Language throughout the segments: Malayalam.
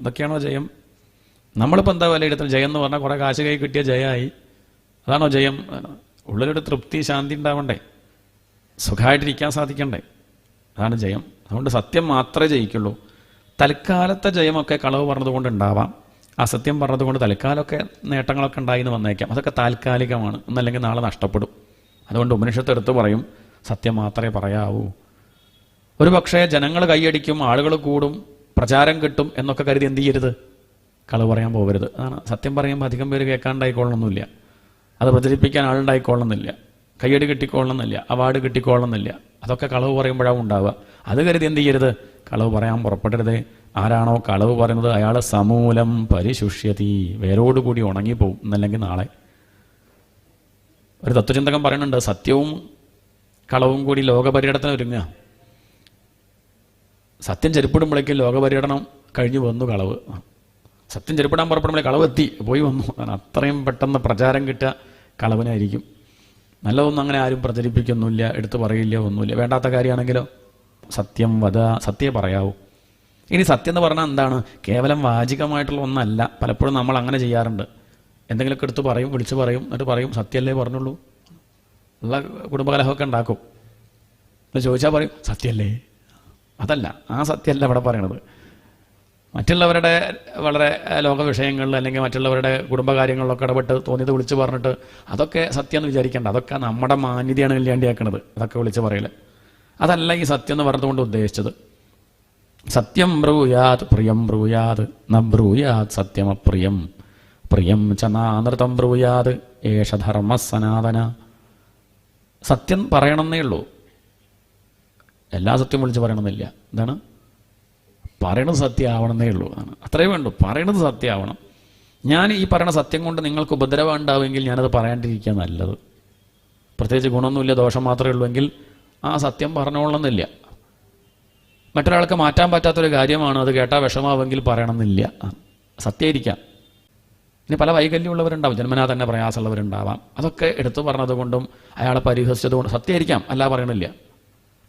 അതൊക്കെയാണോ ജയം? നമ്മളിപ്പോൾ എന്താ വിലയിരുത്തുന്നത് ജയം എന്ന് പറഞ്ഞാൽ കുറേ കാശ് കൈ കിട്ടിയ ജയമായി. അതാണോ ജയം? ഉള്ളിലൊരു തൃപ്തി ശാന്തി ഉണ്ടാവണ്ടേ? സുഖമായിട്ടിരിക്കാൻ സാധിക്കണ്ടേ? അതാണ് ജയം. അതുകൊണ്ട് സത്യം മാത്രമേ ജയിക്കുള്ളൂ. തൽക്കാലത്തെ ജയമൊക്കെ കളവ് പറഞ്ഞതുകൊണ്ട് ഉണ്ടാവാം. അസത്യം പറഞ്ഞതുകൊണ്ട് തൽക്കാലമൊക്കെ നേട്ടങ്ങളൊക്കെ ഉണ്ടായി എന്ന് വന്നേക്കാം. അതൊക്കെ താൽക്കാലികമാണ്. എന്നല്ലെങ്കിൽ നാളെ നഷ്ടപ്പെടും. അതുകൊണ്ട് ഉപനിഷത്ത് എടുത്ത് പറയും സത്യം മാത്രമേ പറയാവൂ. ഒരു പക്ഷേ ജനങ്ങൾ കൈയടിക്കും ആളുകൾ കൂടും. പ്രചാരം കിട്ടും എന്നൊക്കെ കരുതി എന്ത് ചെയ്യരുത്? കളവ് പറയാൻ പോകരുത്. അതാണ് സത്യം പറയുമ്പോൾ അധികം പേര് കേൾക്കാണ്ടായിക്കൊള്ളണമെന്നില്ല. അത് പ്രചരിപ്പിക്കാൻ ആളുണ്ടായിക്കൊള്ളണമെന്നില്ല. കയ്യടി കിട്ടിക്കൊള്ളണമെന്നില്ല. അവാർഡ് കിട്ടിക്കൊള്ളണമെന്നില്ല. അതൊക്കെ കളവ് പറയുമ്പോഴാവും ഉണ്ടാവുക. അത് കരുതി എന്ത് ചെയ്യരുത്? കളവ് പറയാൻ പുറപ്പെടരുത്. ആരാണോ കളവ് പറയുന്നത് അയാൾ സമൂലം പരിശുഷ്യതി. വേരോടുകൂടി ഉണങ്ങിപ്പോവും എന്നല്ലെങ്കിൽ നാളെ. ഒരു തത്വചിന്തകൻ പറയുന്നുണ്ട് സത്യവും കളവും കൂടി ലോകപര്യടത്തിന് ഒരുങ്ങുക. സത്യം ചെരുപ്പിടുമ്പോഴേക്കും ലോകപര്യടനം കഴിഞ്ഞു വന്നു കളവ്. സത്യം ചെരുപ്പിടാൻ പുറപ്പെടുമ്പോഴേ കളവ് എത്തി പോയി വന്നു. അത്രയും പെട്ടെന്ന് പ്രചാരം കിട്ടുക കളവിനായിരിക്കും. നല്ലതൊന്നും അങ്ങനെ ആരും പ്രചരിപ്പിക്കൊന്നുമില്ല എടുത്തു പറയില്ല ഒന്നുമില്ല. വേണ്ടാത്ത കാര്യമാണെങ്കിലോ? സത്യം വധ സത്യം പറയാവൂ. ഇനി സത്യം എന്ന് പറഞ്ഞാൽ എന്താണ്? കേവലം വാചികമായിട്ടുള്ള ഒന്നല്ല. പലപ്പോഴും നമ്മൾ അങ്ങനെ ചെയ്യാറുണ്ട്. എന്തെങ്കിലുമൊക്കെ എടുത്ത് പറയും വിളിച്ച് പറയും എന്നിട്ട് പറയും സത്യമല്ലേ പറഞ്ഞുള്ളൂ? ഉള്ള കുടുംബകലഹമൊക്കെ ഉണ്ടാക്കും. ചോദിച്ചാൽ പറയും സത്യമല്ലേ? അതല്ല ആ സത്യമല്ല ഇവിടെ പറയണത്. മറ്റുള്ളവരുടെ വളരെ ലോക വിഷയങ്ങളിൽ അല്ലെങ്കിൽ മറ്റുള്ളവരുടെ കുടുംബകാര്യങ്ങളിലൊക്കെ ഇടപെട്ട് തോന്നിയത് വിളിച്ച് പറഞ്ഞിട്ട് അതൊക്കെ സത്യം എന്ന് വിചാരിക്കേണ്ട. അതൊക്കെ നമ്മുടെ മാന്യതയാണ് ഇല്ലാണ്ടിയാക്കണത് അതൊക്കെ വിളിച്ച് പറയൽ. അതല്ല ഈ സത്യം എന്ന് പറഞ്ഞതുകൊണ്ട് ഉദ്ദേശിച്ചത്. സത്യം ബ്രൂയാത് പ്രിയം ബ്രൂയാത്. ന ബ്രൂയാത് സത്യമപ്രിയം. പ്രിയം ച ബ്രൂയാത്. ഏഷ ധർമ്മ സനാതന. സത്യം പറയണമെന്നേ ഉള്ളൂ. എല്ലാ സത്യം വിളിച്ച് പറയണമെന്നില്ല. എന്താണ്? പറയണത് സത്യമാവണമെന്നേ ഉള്ളൂ. അതാണ്. അത്രേ വേണ്ടു. പറയണത് സത്യമാവണം. ഞാൻ ഈ പറയുന്ന സത്യം കൊണ്ട് നിങ്ങൾക്ക് ഉപദ്രവം ഉണ്ടാവുമെങ്കിൽ ഞാനത് പറയാണ്ടിരിക്കുക നല്ലത്. പ്രത്യേകിച്ച് ഗുണമൊന്നുമില്ല ദോഷം മാത്രമേ ഉള്ളൂ എങ്കിൽ ആ സത്യം പറഞ്ഞോളണമെന്നില്ല. മറ്റൊരാൾക്ക് മാറ്റാൻ പറ്റാത്തൊരു കാര്യമാണ് അത് കേട്ടാൽ വിഷമാവെങ്കിൽ പറയണമെന്നില്ല. സത്യമായിരിക്കാം. ഇനി പല വൈകല്യമുള്ളവരുണ്ടാവും. ജന്മനാ തന്നെ പ്രയാസമുള്ളവരുണ്ടാവാം. അതൊക്കെ എടുത്തു പറഞ്ഞതുകൊണ്ടും അയാളെ പരിഹസിച്ചതുകൊണ്ട് സത്യമായിരിക്കാം. അല്ല പറയണില്ല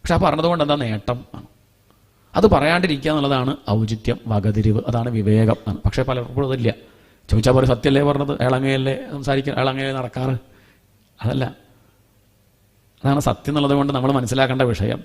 പക്ഷെ ആ പറഞ്ഞതുകൊണ്ട് എന്താ നേട്ടം? ആണ്. അത് പറയാണ്ടിരിക്കുക എന്നുള്ളതാണ് ഔചിത്യം വകതിരിവ് അതാണ് വിവേകം ആണ്. പക്ഷേ പലപ്പോഴും അതില്ല. ചോദിച്ചാൽ പോലെ സത്യമല്ലേ പറഞ്ഞത്? ഇളങ്ങയല്ലേ സംസാരിക്കുക ഇളങ്ങയല്ലേ നടക്കാറ്? അതല്ല. അതാണ് സത്യം എന്നുള്ളത് കൊണ്ട് നമ്മൾ മനസ്സിലാക്കേണ്ട വിഷയം.